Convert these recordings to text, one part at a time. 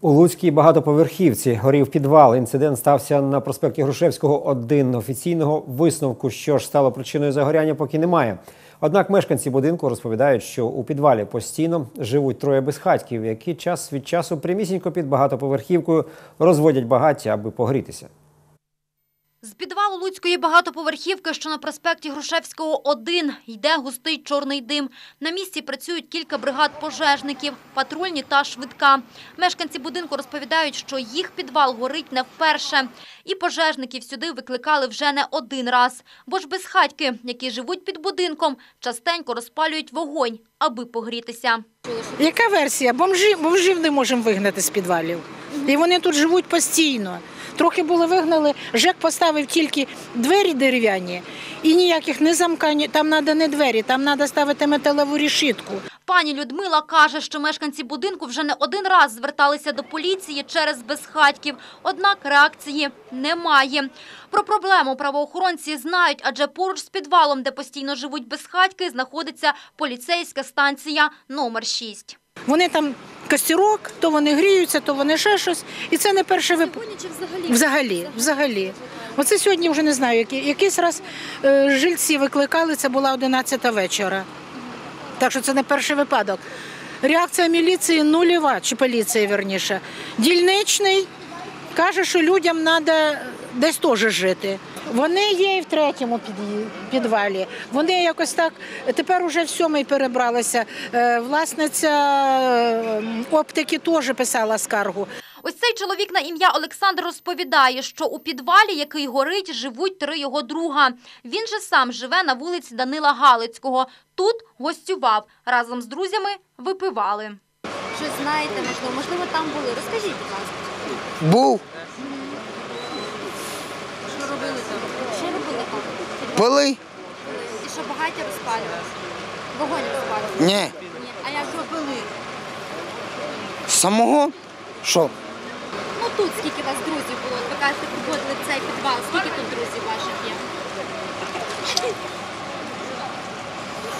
У Луцькій багатоповерхівці горів підвал. Інцидент стався на проспекті Грушевського. Один офіційного висновку, що ж стало причиною загоряння, поки немає. Однак мешканці будинку розповідають, що у підвалі постійно живуть троє безхатьків, які час від часу прямісінько під багатоповерхівкою розводять багаття, аби погрітися. З підвалу Луцької багатоповерхівки, що на проспекті Грушевського, 1, йде густий чорний дим. На місці працюють кілька бригад пожежників, патрульні та швидка. Мешканці будинку розповідають, що їх підвал горить не вперше. І пожежників сюди викликали вже не один раз. Бо ж безхатьки, які живуть під будинком, частенько розпалюють вогонь, аби погрітися. Яка версія? Бомжі, бомжів не можемо вигнати з підвалів. І вони тут живуть постійно. Трохи були вигнали, ЖЕК поставив тільки двері дерев'яні і ніяких не замкань, там треба не двері, там треба ставити металеву решітку. Пані Людмила каже, що мешканці будинку вже не один раз зверталися до поліції через безхатьків, однак реакції немає. Про проблему правоохоронці знають, адже поруч з підвалом, де постійно живуть безхатьки, знаходиться поліцейська станція номер 6. Вони там костерок, то вони гріються, то вони ще щось. І це не перший випадок. Взагалі, взагалі. Оце сьогодні вже не знаю, який, якийсь раз е, жильці викликали, це була 11 вечора. Так що це не перший випадок. Реакція міліції нульова, чи поліції, верніше. Дільничний каже, що людям треба десь теж жити. Вони є і в третьому підвалі. Вони якось так тепер уже в сьомий перебралися. Е, Власниця оптики теж писала скаргу. Ось цей чоловік на ім'я Олександр розповідає, що у підвалі, який горить, живуть три його друга. Він же сам живе на вулиці Данила Галицького. Тут гостював. Разом з друзями випивали. Щось знаєте, можливо, можливо, там були. Розкажіть, будь ласка, Був, що робили там? Що робили там? Пили? І що багаття розпалювали? Вогонь розпалювали? Ні. Ні. А як робили? Самого? Що? Ну тут скільки вас друзів було? Ви кажете, приходили в цей підвал. Скільки тут друзів ваших є?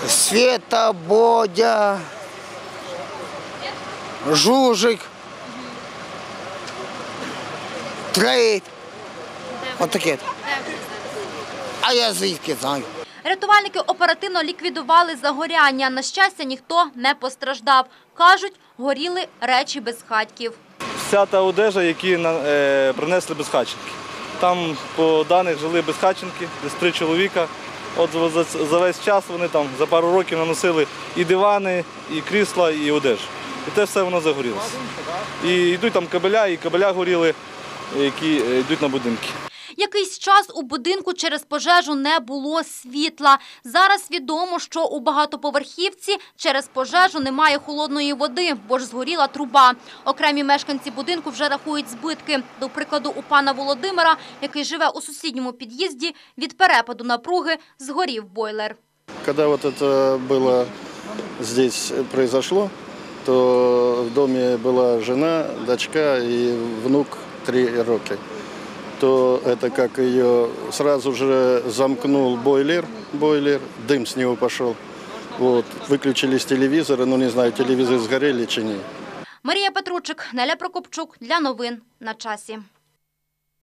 Света, Бодя, Жужик. Три. Отаке. Де зараз? А я звідки знаю? Рятувальники оперативно ліквідували загоряння. На щастя, ніхто не постраждав. Кажуть, горіли речі безхатьків. вся та одежа, які е, принесли безхатченки. Там по даних жили безхатченки, десь три чоловіка. От за весь час вони там за пару років наносили і дивани, і крісла, і одежу. І те все воно загорілося. І йдуть там кабеля, і кабеля горіли, які е, йдуть на будинки. Якийсь час у будинку через пожежу не було світла. Зараз відомо, що у багатоповерхівці через пожежу немає холодної води, бо ж згоріла труба. Окремі мешканці будинку вже рахують збитки. До прикладу, у пана Володимира, який живе у сусідньому під'їзді, від перепаду напруги згорів бойлер. Когда вот это было здесь произошло, то в доме была жена, дочка и внук три роки. То это как ее сразу же замкнул бойлер, бойлер, дым с него пошел. Вот, выключились телевизоры, ну не знаю, телевизоры сгорели чи нет. Марія Петручик, Неля Прокопчук для новин на часі.